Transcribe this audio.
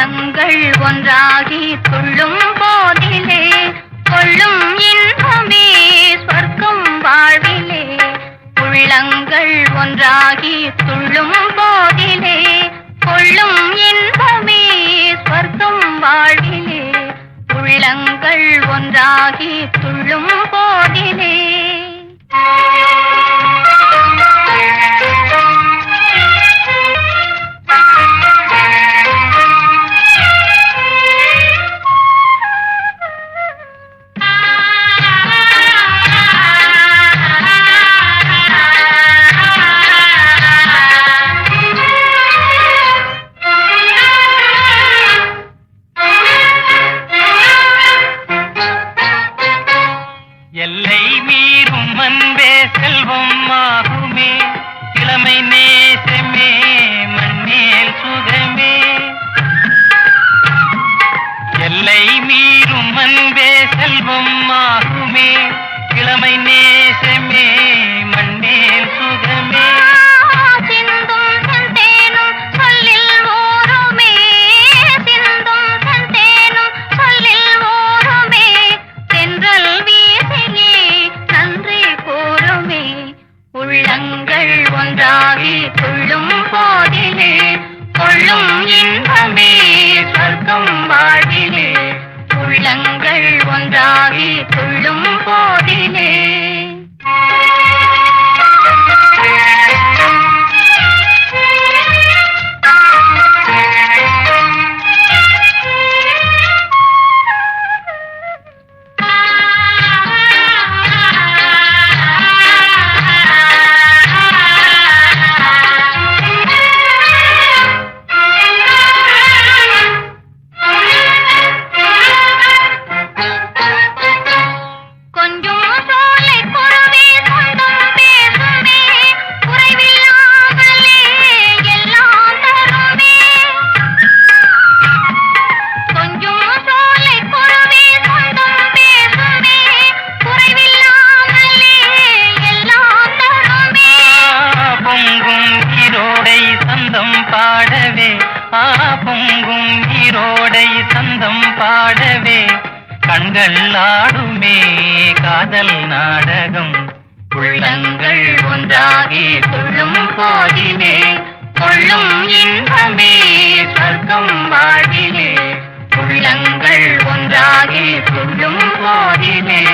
உள்ளங்கள் ஒன்றாகி துள்ளும் போதிலே கொள்ளும் இன்பமே சொர்க்கம் வாழ்விலே. உள்ளங்கள் ஒன்றாகி துள்ளும் போதிலே கொள்ளும் இன்பமே சொர்க்கம் வாழ்விலே. உள்ளங்கள் ஒன்றாகி செல்வம் அன்பே செல்வம் ஆகுமே. இளமை நேசமே மண்ணில் சுகமே. எல்லை மீறும் அன்பே செல்வம் ஆகுமே. இளமை நேசமே மண்ணில் சுகமே. உள்ளங்கள் ஒன்றாகி கொள்ளும் போதிலே கொள்ளும் இன்பமே சொர்க்கம் வாழ்விலே. உள்ளங்கள் ஒன்றாகி கொள்ளும் சந்தம் பாடவே கண்கள் ஆடுமே காதல் நாடகம். உள்ளங்கள் ஒன்றாகி சொல்லும் போதிலே கொள்ளும் இன்பமே சொர்க்கம் வாழ்விலே. உள்ளங்கள் ஒன்றாகி சொல்லும் போதிலே